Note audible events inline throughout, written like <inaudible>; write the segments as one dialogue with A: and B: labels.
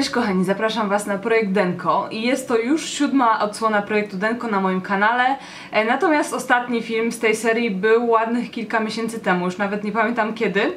A: Cześć kochani, zapraszam Was na projekt Denko i jest to już siódma odsłona projektu Denko na moim kanale. E, Natomiast ostatni film z tej serii był ładnych kilka miesięcy temu, już nawet nie pamiętam kiedy.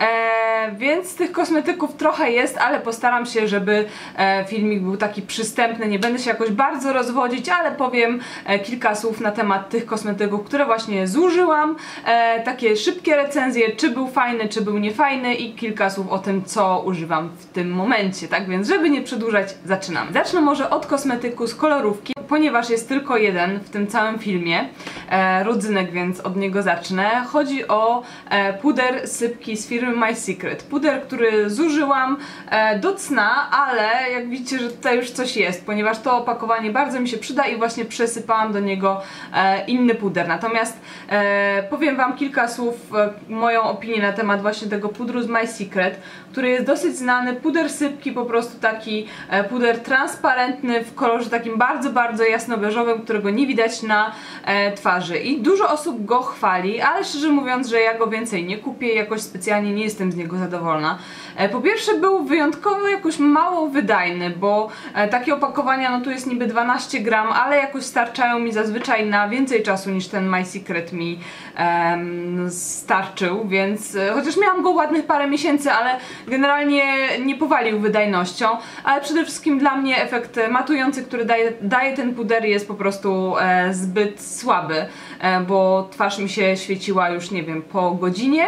A: E, więc tych kosmetyków trochę jest, ale postaram się, żeby e, filmik był taki przystępny. Nie będę się jakoś bardzo rozwodzić, ale powiem e, kilka słów na temat tych kosmetyków, które właśnie zużyłam. E, takie szybkie recenzje, czy był fajny, czy był niefajny i kilka słów o tym, co używam w tym momencie. Tak więc, żeby nie przedłużać, zaczynam. Zacznę może od kosmetyku z kolorówki, ponieważ jest tylko jeden w tym całym filmie. E, rodzynek, więc od niego zacznę. Chodzi o e, puder sypki z firmy My Secret. Puder, który zużyłam e, do cna, ale jak widzicie, że tutaj już coś jest, ponieważ to opakowanie bardzo mi się przyda i właśnie przesypałam do niego e, inny puder. Natomiast e, powiem Wam kilka słów, moją opinię na temat właśnie tego pudru z My Secret, który jest dosyć znany. Puder sypki, po prostu taki puder transparentny w kolorze takim bardzo, bardzo jasno-beżowym, którego nie widać na twarzy. I dużo osób go chwali, ale szczerze mówiąc, że ja go więcej nie kupię, jakoś specjalnie nie jestem z niego zadowolona. E, po pierwsze był wyjątkowo jakoś mało wydajny, bo e, takie opakowania, no tu jest niby 12 gram, ale jakoś starczają mi zazwyczaj na więcej czasu niż ten My Secret mi em, starczył, więc e, chociaż miałam go ładnych parę miesięcy, ale generalnie nie powalił wydajnością, ale przede wszystkim dla mnie efekt matujący, który daje, daje ten puder jest po prostu e, zbyt słaby, e, bo twarz mi się świeciła już, nie wiem, po godzinie,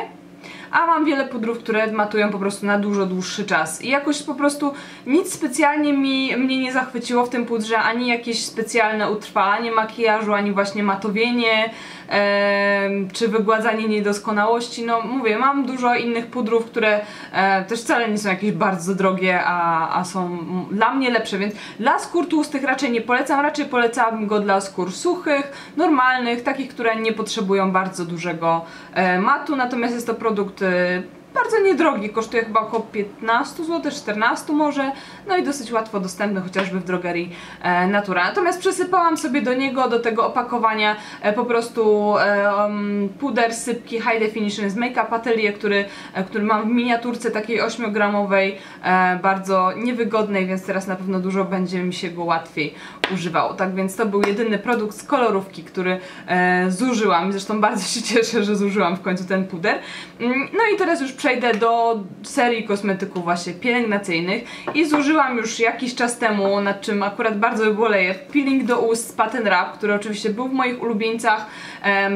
A: a mam wiele pudrów, które matują po prostu na dużo dłuższy czas. I jakoś po prostu nic specjalnie mi, mnie nie zachwyciło w tym pudrze, ani jakieś specjalne utrwalanie makijażu, ani właśnie matowienie, em, czy wygładzanie niedoskonałości, no mówię, mam dużo innych pudrów, które e, też wcale nie są jakieś bardzo drogie, a, a są dla mnie lepsze, więc dla skór tłustych raczej nie polecam, raczej polecam go dla skór suchych, normalnych, takich, które nie potrzebują bardzo dużego e, matu, natomiast jest to produkt e, bardzo niedrogi, kosztuje chyba około 15 zł, 14 może, no i dosyć łatwo dostępny chociażby w drogerii e, Natura. Natomiast przesypałam sobie do niego, do tego opakowania e, po prostu e, um, puder sypki High Definition z Make Up Atelier, który, który mam w miniaturce takiej 8-gramowej, e, bardzo niewygodnej, więc teraz na pewno dużo będzie mi się go łatwiej używało. Tak więc to był jedyny produkt z kolorówki, który zużyłam. Zresztą bardzo się cieszę, że zużyłam w końcu ten puder. Mm, No i teraz już przejdę do serii kosmetyków właśnie pielęgnacyjnych i zużyłam już jakiś czas temu, nad czym akurat bardzo boleję, peeling do ust Patent Wrap, który oczywiście był w moich ulubieńcach.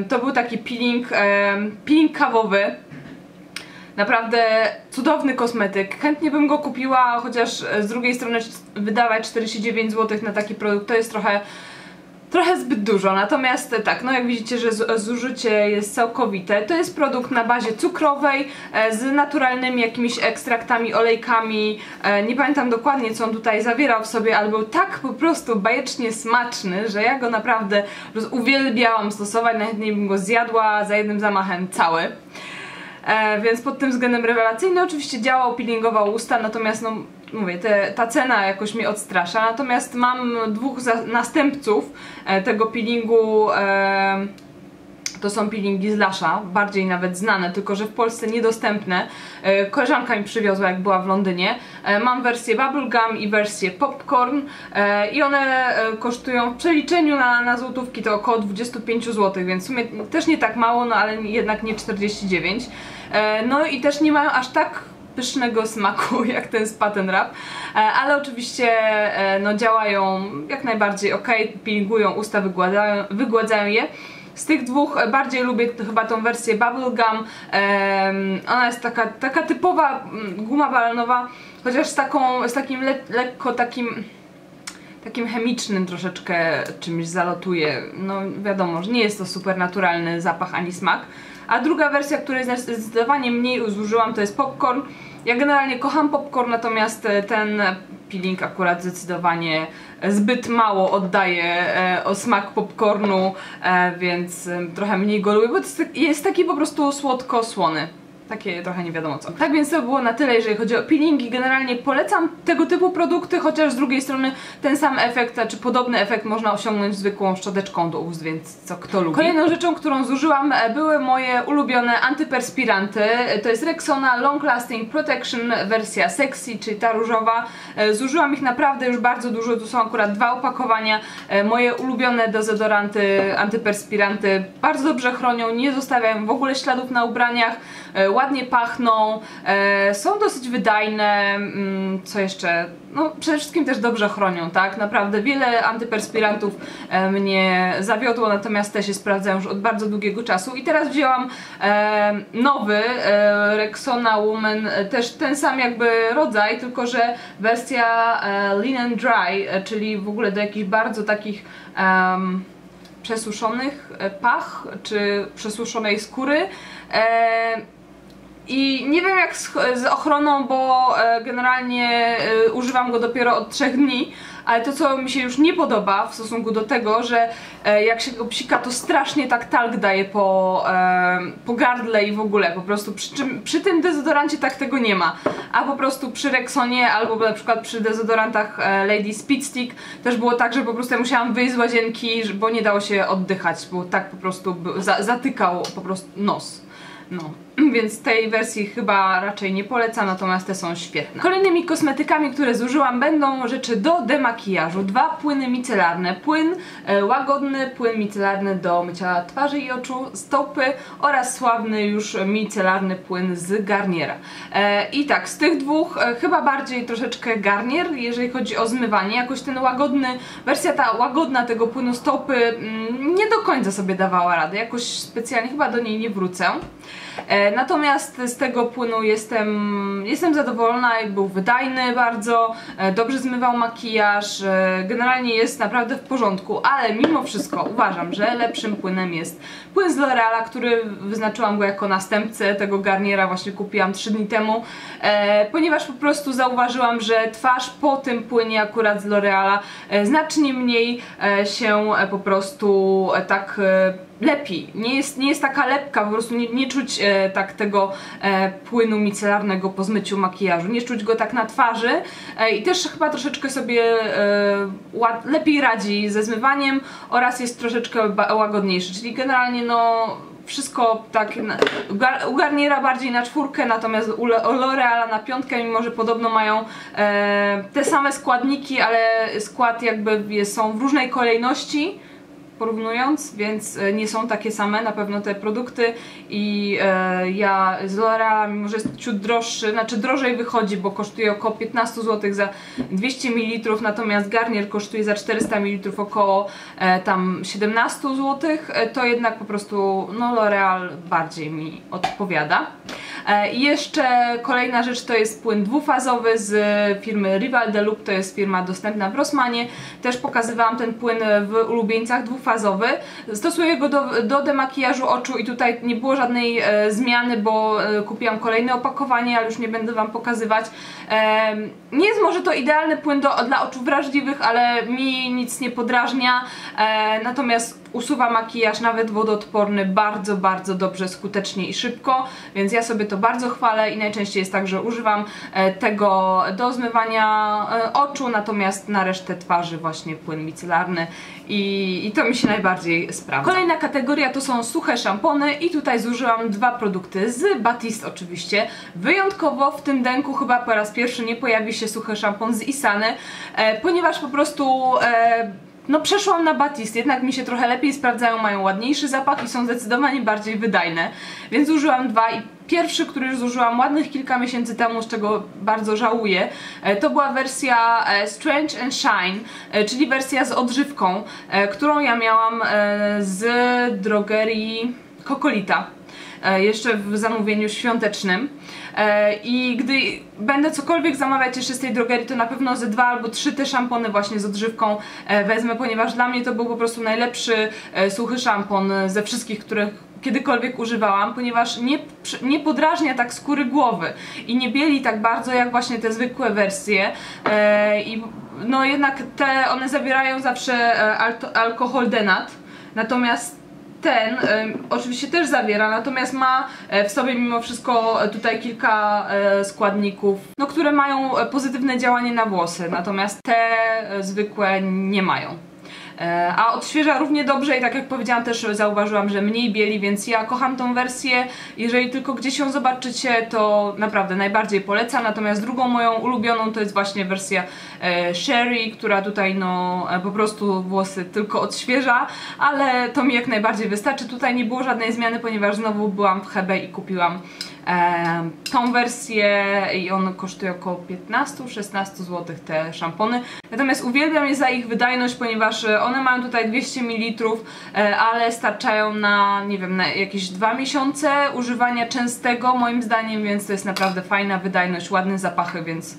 A: To był taki peeling, peeling kawowy, Naprawdę cudowny kosmetyk. Chętnie bym go kupiła, chociaż z drugiej strony wydawać 49 zł na taki produkt to jest trochę trochę zbyt dużo, natomiast tak, no jak widzicie, że zużycie jest całkowite. To jest produkt na bazie cukrowej e, z naturalnymi jakimiś ekstraktami, olejkami. E, nie pamiętam dokładnie, co on tutaj zawierał w sobie, ale był tak po prostu bajecznie smaczny, że ja go naprawdę uwielbiałam stosować, najchętniej bym go zjadła za jednym zamachem cały. E, więc pod tym względem rewelacyjny. Oczywiście działał, peelingował usta, natomiast no mówię, te, ta cena jakoś mnie odstrasza. Natomiast mam dwóch następców e, tego peelingu. E, to są peelingi z Lasha, bardziej nawet znane, tylko że w Polsce niedostępne. E, Koleżanka mi przywiozła, jak była w Londynie. E, Mam wersję bubblegum i wersję popcorn i one kosztują w przeliczeniu na, na złotówki to około 25 zł, więc w sumie też nie tak mało, no ale jednak nie 49. E, No i też nie mają aż tak pysznego smaku <laughs> jak ten z Patent Wrap, E, ale oczywiście e, no, działają jak najbardziej ok, peelingują usta, wygładzają, wygładzają je. Z tych dwóch e, bardziej lubię chyba tą wersję Bubblegum. Em, ona jest taka, taka typowa mm, guma balonowa, chociaż z, taką, z takim le lekko takim takim chemicznym troszeczkę czymś zalotuje. No wiadomo, że nie jest to super naturalny zapach ani smak. A druga wersja, której zdecydowanie mniej zużyłam, to jest popcorn. Ja generalnie kocham popcorn, natomiast e, ten peeling akurat zdecydowanie zbyt mało oddaje e, o smak popcornu, e, więc e, trochę mniej go lubię, bo tak- jest taki po prostu słodko-słony. Takie trochę nie wiadomo co. Tak więc to było na tyle, jeżeli chodzi o peelingi. Generalnie polecam tego typu produkty, chociaż z drugiej strony ten sam efekt, czy podobny efekt można osiągnąć zwykłą szczoteczką do ust, więc co kto lubi. Kolejną rzeczą, którą zużyłam e, były moje ulubione antyperspiranty. E, to jest Rexona Long Lasting Protection wersja sexy, czyli ta różowa. E, zużyłam ich naprawdę już bardzo dużo, tu są akurat dwa opakowania. Moje ulubione dezodoranty, antyperspiranty bardzo dobrze chronią, nie zostawiają w ogóle śladów na ubraniach ładnie pachną, e, są dosyć wydajne, mm, co jeszcze, no przede wszystkim też dobrze chronią, tak? Naprawdę wiele antyperspirantów e, mnie zawiodło, natomiast te się sprawdzają już od bardzo długiego czasu i teraz wzięłam e, nowy Rexona Woman, też ten sam jakby rodzaj, tylko że wersja Linen Dry, czyli w ogóle do jakichś bardzo takich um, przesuszonych pach, czy przesuszonej skóry. I nie wiem jak z, z ochroną, bo e, generalnie e, używam go dopiero od trzech dni, ale to co mi się już nie podoba w stosunku do tego, że e, jak się go psika to strasznie tak talg daje po, e, po gardle i w ogóle. Po prostu przy, czym, przy tym dezodorancie tak tego nie ma, a po prostu przy Rexonie albo na przykład przy dezodorantach e, Lady Speed Stick też było tak, że po prostu ja musiałam wyjść z łazienki, bo nie dało się oddychać, bo tak po prostu za, zatykał po prostu nos. No, <clears throat> więc tej wersji chyba raczej nie polecam, natomiast te są świetne. Kolejnymi kosmetykami, które zużyłam będą rzeczy do demakijażu. Dwa płyny micelarne. Płyn e, łagodny, płyn micelarny do mycia twarzy i oczu, stopy oraz sławny już micelarny płyn z Garniera. E, I tak, z tych dwóch e, chyba bardziej troszeczkę Garnier, jeżeli chodzi o zmywanie. Jakoś ten łagodny, wersja ta łagodna tego płynu stopy mm, nie do końca sobie dawała rady. Jakoś specjalnie chyba do niej nie wrócę. E, natomiast z tego płynu jestem, jestem zadowolona, był wydajny bardzo, e, dobrze zmywał makijaż, e, generalnie jest naprawdę w porządku, ale mimo wszystko uważam, że lepszym płynem jest płyn z L'Oreala, który wyznaczyłam go jako następcę tego Garniera, właśnie kupiłam 3 dni temu, ponieważ po prostu zauważyłam, że twarz po tym płynie akurat z L'Oreala znacznie mniej się po prostu tak lepiej. Nie jest, nie jest taka lepka, po prostu nie, nie czuć e, tak tego e, płynu micelarnego po zmyciu makijażu. Nie czuć go tak na twarzy e, i też chyba troszeczkę sobie e, lepiej radzi ze zmywaniem oraz jest troszeczkę łagodniejszy, czyli generalnie no wszystko tak na, u Garniera bardziej na czwórkę, natomiast u L'Oreala na piątkę, mimo że podobno mają e, te same składniki, ale skład jakby jest, są w różnej kolejności porównując, więc e, nie są takie same na pewno te produkty i e, ja z L'Oreal, mimo że jest ciut droższy, znaczy drożej wychodzi, bo kosztuje około 15 zł za 200 ml, natomiast Garnier kosztuje za 400 ml około e, tam 17 zł, e, to jednak po prostu no L'Oreal bardziej mi odpowiada. E, I jeszcze kolejna rzecz to jest płyn dwufazowy z firmy Rival Deluxe, to jest firma dostępna w Rossmanie. Też pokazywałam ten płyn w ulubieńcach dwufazowy. Stosuję go do, do demakijażu oczu i tutaj nie było żadnej e, zmiany, bo e, kupiłam kolejne opakowanie, ale już nie będę Wam pokazywać. E, nie jest może to idealny płyn do, dla oczu wrażliwych, ale mi nic nie podrażnia. E, natomiast usuwa makijaż, nawet wodoodporny, bardzo, bardzo dobrze, skutecznie i szybko, więc ja sobie to bardzo chwalę i najczęściej jest tak, że używam e, tego do zmywania e, oczu, natomiast na resztę twarzy właśnie płyn micelarny i, i to mi się najbardziej sprawdza. Kolejna kategoria to są suche szampony i tutaj zużyłam dwa produkty z Batiste oczywiście. Wyjątkowo w tym denku chyba po raz pierwszy nie pojawi się suchy szampon z Isany, e, ponieważ po prostu no przeszłam na Batiste, jednak mi się trochę lepiej sprawdzają, mają ładniejszy zapach i są zdecydowanie bardziej wydajne, więc zużyłam dwa i pierwszy, który już zużyłam ładnych kilka miesięcy temu, z czego bardzo żałuję, e, to była wersja e, Strange and Shine, e, czyli wersja z odżywką, którą ja miałam z drogerii Kokolita jeszcze w zamówieniu świątecznym. E, i gdy będę cokolwiek zamawiać jeszcze z tej drogerii, to na pewno ze dwa albo trzy te szampony właśnie z odżywką e, wezmę, ponieważ dla mnie to był po prostu najlepszy e, suchy szampon ze wszystkich, których kiedykolwiek używałam, ponieważ nie, nie podrażnia tak skóry głowy i nie bieli tak bardzo jak właśnie te zwykłe wersje i no jednak te, one zawierają zawsze alkohol denat, natomiast ten oczywiście też zawiera, natomiast ma e, w sobie mimo wszystko e, tutaj kilka e, składników, no, które mają pozytywne działanie na włosy, natomiast te zwykłe nie mają. E, A odświeża równie dobrze i tak jak powiedziałam też zauważyłam, że mniej bieli, więc ja kocham tą wersję. Jeżeli tylko gdzieś ją zobaczycie, to naprawdę najbardziej polecam. Natomiast drugą moją ulubioną to jest właśnie wersja e, Sherry, która tutaj no e, po prostu włosy tylko odświeża, ale to mi jak najbardziej wystarczy. Tutaj nie było żadnej zmiany, ponieważ znowu byłam w HB i kupiłam tą wersję i one kosztują około 15-16 zł te szampony. Natomiast uwielbiam je za ich wydajność, ponieważ e, one mają tutaj 200 ml, e, ale starczają na, nie wiem, na jakieś dwa miesiące używania częstego moim zdaniem, więc to jest naprawdę fajna wydajność, ładne zapachy, więc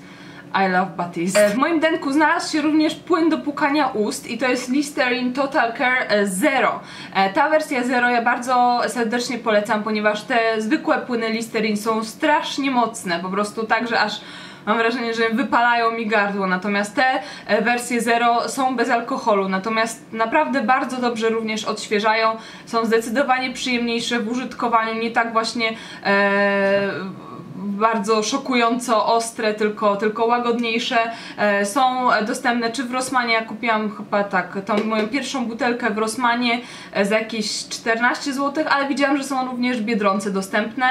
A: I love Batiste. E, W moim denku znalazł się również płyn do pukania ust i to jest Listerine Total Care e, Zero. E, Ta wersja Zero ja bardzo serdecznie polecam, ponieważ te zwykłe płyny Listerine są strasznie mocne, po prostu tak, że aż mam wrażenie, że wypalają mi gardło, natomiast te wersje Zero są bez alkoholu, natomiast naprawdę bardzo dobrze również odświeżają, są zdecydowanie przyjemniejsze w użytkowaniu, nie tak właśnie e, bardzo szokująco ostre, tylko, tylko łagodniejsze. E, są dostępne czy w Rossmanie, ja kupiłam chyba tak, tą moją pierwszą butelkę w Rossmanie e, za jakieś 14 zł, ale widziałam, że są również w Biedronce dostępne.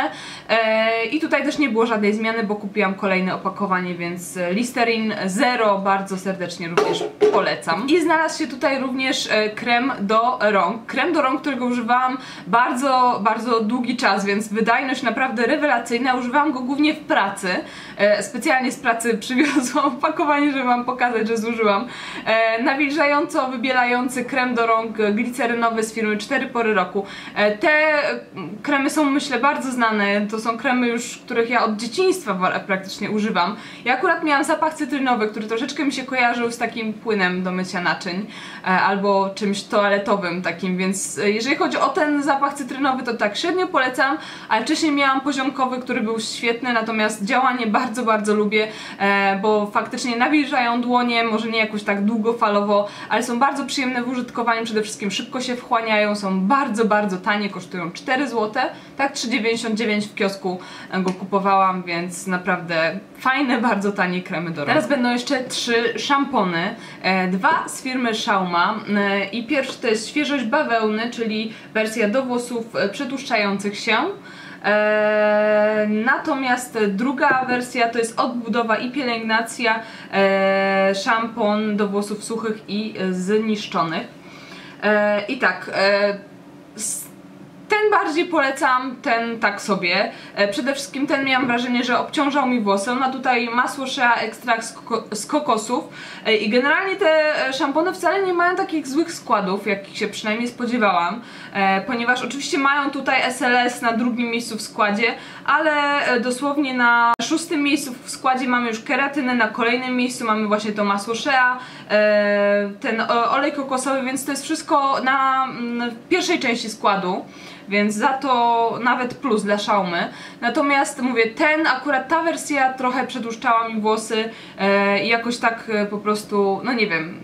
A: E, I tutaj też nie było żadnej zmiany, bo kupiłam kolejne opakowanie, więc Listerine Zero bardzo serdecznie również polecam. I znalazł się tutaj również krem do rąk. Krem do rąk, którego używałam bardzo, bardzo długi czas, więc wydajność naprawdę rewelacyjna. Używałam go głównie w pracy. E, Specjalnie z pracy przywiozłam <laughs> opakowanie, żeby wam pokazać, że zużyłam. E, Nawilżająco wybielający krem do rąk glicerynowy z firmy 4 pory roku. E, Te mm, kremy są myślę bardzo znane. To są kremy już, których ja od dzieciństwa wa- praktycznie używam. Ja akurat miałam zapach cytrynowy, który troszeczkę mi się kojarzył z takim płynem do mycia naczyń e, albo czymś toaletowym takim, więc e, jeżeli chodzi o ten zapach cytrynowy, to tak średnio polecam, ale wcześniej miałam poziomkowy, który był świetny, natomiast działanie bardzo, bardzo lubię, e, bo faktycznie nawilżają dłonie, może nie jakoś tak długofalowo, ale są bardzo przyjemne w użytkowaniu, przede wszystkim szybko się wchłaniają, są bardzo, bardzo tanie, kosztują 4 zł, tak 3,99 w kiosku go kupowałam, więc naprawdę fajne, bardzo tanie kremy do rąk. Teraz będą jeszcze trzy szampony, e, dwa z firmy Schauma e, i pierwszy to jest świeżość bawełny, czyli wersja do włosów przetłuszczających się. E, natomiast druga wersja to jest odbudowa i pielęgnacja, e, szampon do włosów suchych i e, zniszczonych. I tak, ten bardziej polecam, ten tak sobie. E, Przede wszystkim ten miałam wrażenie, że obciążał mi włosy. On ma tutaj masło Shea ekstrakt z, z kokosów E, i generalnie te e, szampony wcale nie mają takich złych składów, jakich się przynajmniej spodziewałam, ponieważ oczywiście mają tutaj SLS na drugim miejscu w składzie, ale dosłownie na szóstym miejscu w składzie mamy już keratynę, na kolejnym miejscu mamy właśnie to masło Shea, ten olej kokosowy, więc to jest wszystko na mm, pierwszej części składu więc za to nawet plus dla Xiaomi. Natomiast mówię, ten akurat ta wersja trochę przedłuszczała mi włosy e, i jakoś tak e, po prostu, no nie wiem,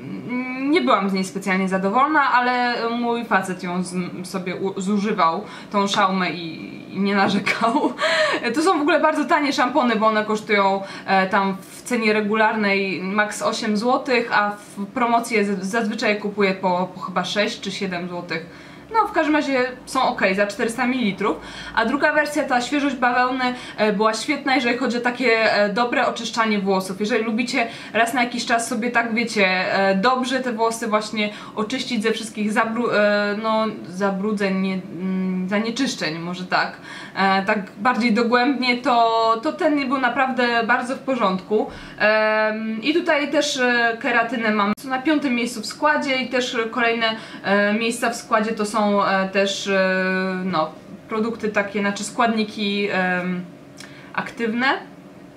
A: nie byłam z niej specjalnie zadowolona, ale mój facet ją z, sobie u, zużywał, tą Xiaomi i, i nie narzekał. To są w ogóle bardzo tanie szampony, bo one kosztują e, tam w cenie regularnej max 8 zł, a w promocji zazwyczaj kupuję po, po chyba 6 czy 7 złotych. No, w każdym razie są ok, za 400 ml. A druga wersja, ta świeżość bawełny, e, była świetna, jeżeli chodzi o takie e, dobre oczyszczanie włosów. Jeżeli lubicie raz na jakiś czas sobie tak, wiecie, e, dobrze te włosy właśnie oczyścić ze wszystkich zabru no, zabrudzeń, nie, mm, zanieczyszczeń, może tak, tak bardziej dogłębnie, to, to ten był naprawdę bardzo w porządku. I tutaj też keratynę mam na piątym miejscu w składzie i też kolejne miejsca w składzie to są e, też e, no, produkty takie, znaczy składniki aktywne.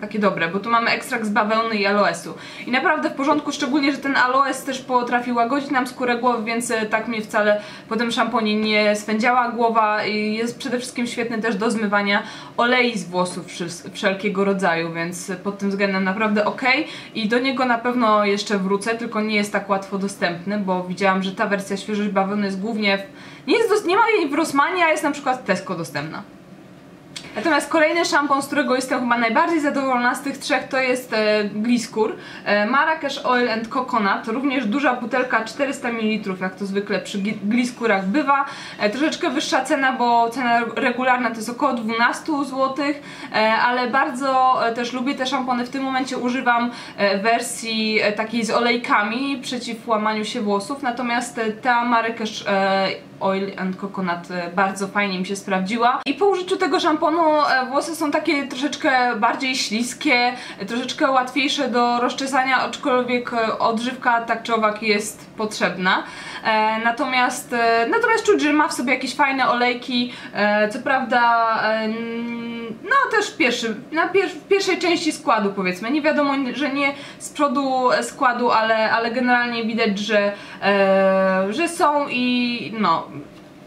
A: takie dobre, bo tu mamy ekstrakt z bawełny i aloesu. I naprawdę w porządku, szczególnie, że ten aloes też potrafi łagodzić nam skórę głowy, więc e, tak mnie wcale po tym szamponie nie swędziała głowa i jest przede wszystkim świetny też do zmywania olei z włosów wszelkiego rodzaju, więc pod tym względem naprawdę ok i do niego na pewno jeszcze wrócę, tylko nie jest tak łatwo dostępny, bo widziałam, że ta wersja świeżość bawełny jest głównie w... nie, jest, nie ma jej w Rossmanie, a jest na przykład Tesco dostępna. Natomiast kolejny szampon, z którego jestem chyba najbardziej zadowolona z tych trzech, to jest e, Gliskur e, Oil and Coconut, również duża butelka 400 ml, jak to zwykle przy Gliskurach bywa. E, troszeczkę wyższa cena, bo cena regularna to jest około 12 zł, e, ale bardzo e, też lubię te szampony. W tym momencie używam e, wersji takiej z olejkami przeciw łamaniu się włosów, natomiast ta Marrakesh e, Oil and Coconut e, bardzo fajnie mi się sprawdziła. I po użyciu tego szamponu e, włosy są takie troszeczkę bardziej śliskie, troszeczkę łatwiejsze do rozczesania, aczkolwiek e, odżywka tak czy owak jest potrzebna. Natomiast, natomiast czuć, że ma w sobie jakieś fajne olejki, co prawda no też pierwszy, na pier pierwszej części składu powiedzmy, nie wiadomo, że nie z przodu składu, ale, ale generalnie widać, że, że są i no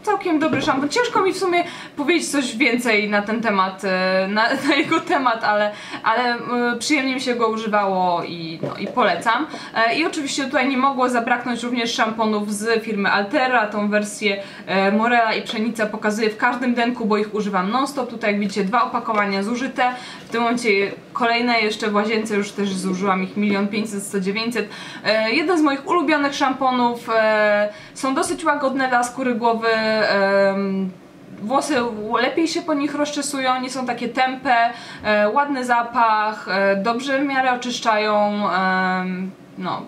A: całkiem dobry szampon. Ciężko mi w sumie powiedzieć coś więcej na ten temat, e, na, <laughs> na jego temat, ale, ale e, przyjemnie mi się go używało i, no, i polecam. E, I oczywiście tutaj nie mogło zabraknąć również szamponów z firmy Altera, tą wersję Morela i Pszenica pokazuję w każdym denku, bo ich używam non-stop. Tutaj jak widzicie dwa opakowania zużyte, w tym momencie kolejne jeszcze w łazience już też zużyłam ich milion pięćset, sto dziewięćset. Jeden z moich ulubionych szamponów, są dosyć łagodne dla skóry głowy, włosy lepiej się po nich rozczesują, nie są takie tępe, e, ładny zapach, e, dobrze w miarę oczyszczają, no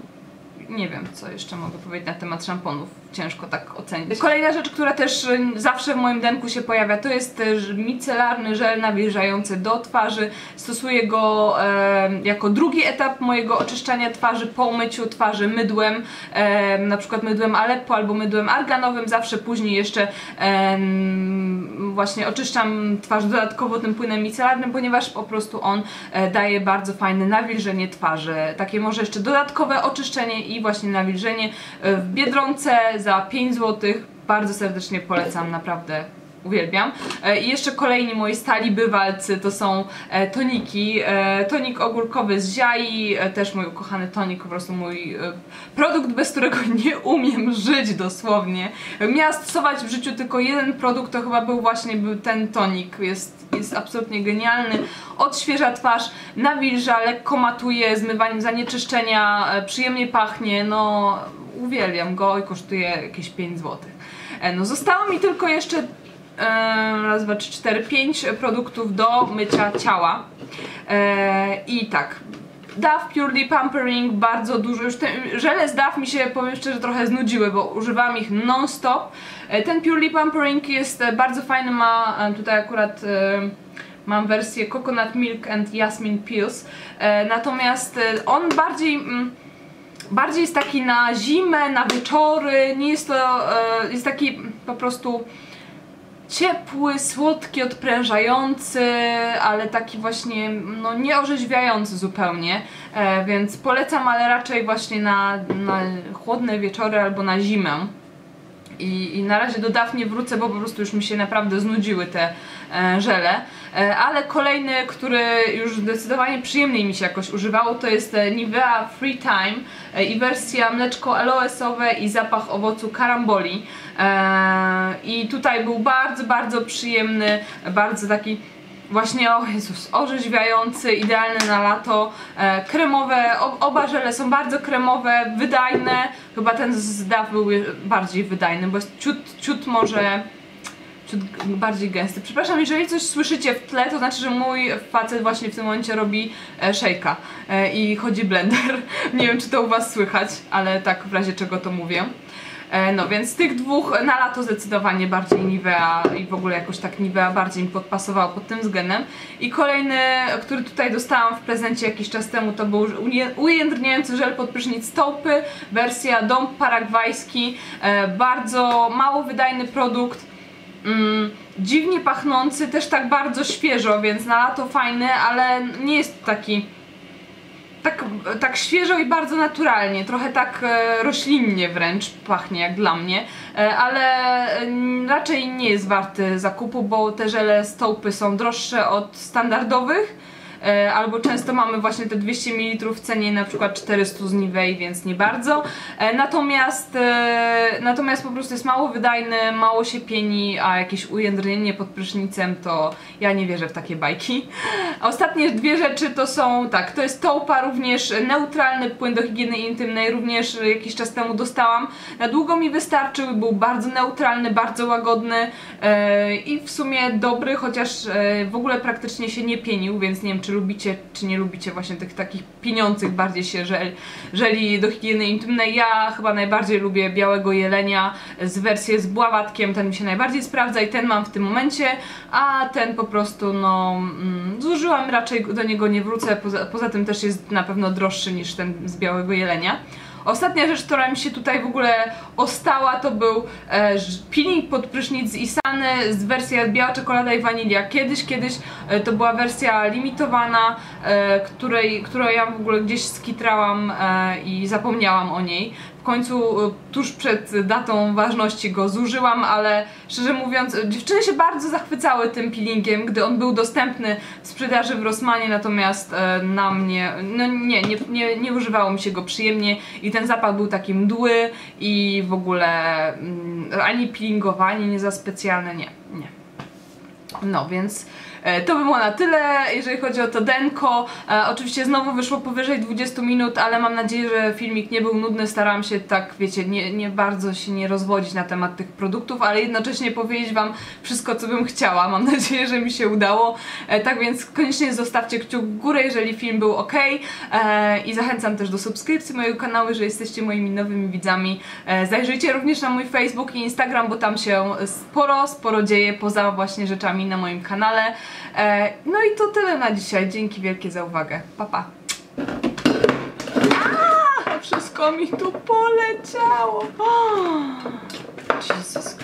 A: nie wiem co jeszcze mogę powiedzieć na temat szamponów ciężko tak ocenić. Kolejna rzecz, która też y, zawsze w moim denku się pojawia, to jest też micelarny żel nawilżający do twarzy. Stosuję go e, jako drugi etap mojego oczyszczania twarzy po umyciu twarzy mydłem, e, na przykład mydłem Aleppo albo mydłem arganowym. Zawsze później jeszcze e, właśnie oczyszczam twarz dodatkowo tym płynem micelarnym, ponieważ po prostu on e, daje bardzo fajne nawilżenie twarzy. Takie może jeszcze dodatkowe oczyszczenie i właśnie nawilżenie e, w Biedronce za 5 zł. Bardzo serdecznie polecam, naprawdę uwielbiam. E, I jeszcze kolejni moi stali bywalcy to są e, toniki. E, tonik ogórkowy z ziai, też mój ukochany tonik, po prostu mój produkt, bez którego <laughs> nie umiem żyć dosłownie. Miała stosować w życiu tylko jeden produkt, to chyba był właśnie był ten tonik. Jest, jest absolutnie genialny. Odświeża twarz, nawilża, lekko matuje, zmywaniem zanieczyszczenia, przyjemnie pachnie, no uwielbiam go i kosztuje jakieś 5 zł. No zostało mi tylko jeszcze raz, dwa, trzy, cztery, pięć produktów do mycia ciała. E, I tak, Dove Purely Pampering, bardzo dużo, już te żele z Dove mi się, powiem szczerze, trochę znudziły, bo używam ich non-stop. E, ten Purely Pampering jest bardzo fajny, ma tutaj akurat mam wersję Coconut Milk and Jasmine Pills, natomiast on bardziej mm, bardziej jest taki na zimę, na wieczory, nie jest to, jest taki po prostu ciepły, słodki, odprężający, ale taki właśnie no, nieorzeźwiający zupełnie, e, więc polecam, ale raczej właśnie na, na chłodne wieczory albo na zimę. I, I, na razie do DAF nie wrócę, bo po prostu już mi się naprawdę znudziły te e, żele. E, ale kolejny, który już zdecydowanie przyjemniej mi się jakoś używało, to jest e, Nivea Free Time e, i wersja mleczko aloesowe i zapach owocu karamboli. E, I tutaj był bardzo, bardzo przyjemny, bardzo taki właśnie, o Jezus, orzeźwiający, idealny na lato, e, kremowe, oba żele są bardzo kremowe, wydajne, chyba ten z DAF był bardziej wydajny, bo jest ciut, ciut może ciut bardziej gęsty. Przepraszam, jeżeli coś słyszycie w tle, to znaczy, że mój facet właśnie w tym momencie robi e, szejka e, i chodzi blender. <laughs> Nie wiem, czy to u was słychać, ale tak w razie czego to mówię. E, no więc tych dwóch na lato zdecydowanie bardziej Nivea i w ogóle jakoś tak Nivea bardziej mi podpasowało pod tym względem. I kolejny, który tutaj dostałam w prezencie jakiś czas temu, to był ujędrniający żel pod prysznic Stopy, wersja dom paragwajski, e, bardzo mało wydajny produkt, mm, dziwnie pachnący, też tak bardzo świeżo, więc na lato fajny, ale nie jest taki tak, tak świeżo i bardzo naturalnie, trochę tak e, roślinnie wręcz pachnie jak dla mnie, e, ale e, raczej nie jest warty zakupu, bo te żele stołpy są droższe od standardowych albo często mamy właśnie te 200 ml w cenie na przykład 400 z Nivei, więc nie bardzo. E, natomiast, e, natomiast po prostu jest mało wydajny, mało się pieni, a jakieś ujędrnienie pod prysznicem to ja nie wierzę w takie bajki. Ostatnie dwie rzeczy to są, tak, to jest Toupa, również neutralny płyn do higieny intymnej, również jakiś czas temu dostałam. Na długo mi wystarczył, był bardzo neutralny, bardzo łagodny i w sumie dobry, chociaż w ogóle praktycznie się nie pienił, więc nie wiem czy czy lubicie, czy nie lubicie właśnie tych takich pieniących bardziej się żel, żeli do higieny intymnej. Ja chyba najbardziej lubię białego jelenia z wersji z bławatkiem, ten mi się najbardziej sprawdza i ten mam w tym momencie, a ten po prostu no mm, zużyłam, raczej do niego nie wrócę, poza, poza tym też jest na pewno droższy niż ten z białego jelenia. Ostatnia rzecz, która mi się tutaj w ogóle ostała, to był e, peeling pod prysznic z Isany z wersji biała czekolada i wanilia. Kiedyś, kiedyś e, to była wersja limitowana, e, której, którą ja w ogóle gdzieś skitrałam e, i zapomniałam o niej w końcu e, tuż przed datą ważności go zużyłam, ale szczerze mówiąc, dziewczyny się bardzo zachwycały tym peelingiem, gdy on był dostępny w sprzedaży w Rossmanie, natomiast e, na mnie, no nie, nie, nie, nie używało mi się go przyjemnie i ten zapach był taki mdły i w ogóle mm, ani peelingowanie nie za specjalne, nie, nie. No więc to by było na tyle, jeżeli chodzi o to denko. E, oczywiście znowu wyszło powyżej 20 minut, ale mam nadzieję, że filmik nie był nudny. Starałam się tak, wiecie, nie, nie bardzo się nie rozwodzić na temat tych produktów, ale jednocześnie powiedzieć Wam wszystko, co bym chciała. Mam nadzieję, że mi się udało. E, tak więc koniecznie zostawcie kciuk w górę, jeżeli film był ok. I zachęcam też do subskrypcji mojego kanału, jeżeli jesteście moimi nowymi widzami. Zajrzyjcie również na mój Facebook i Instagram, bo tam się sporo, sporo dzieje poza właśnie rzeczami na moim kanale. E, no i to tyle na dzisiaj. Dzięki wielkie za uwagę. Pa, pa. Wszystko mi tu poleciało. Oh, Jesus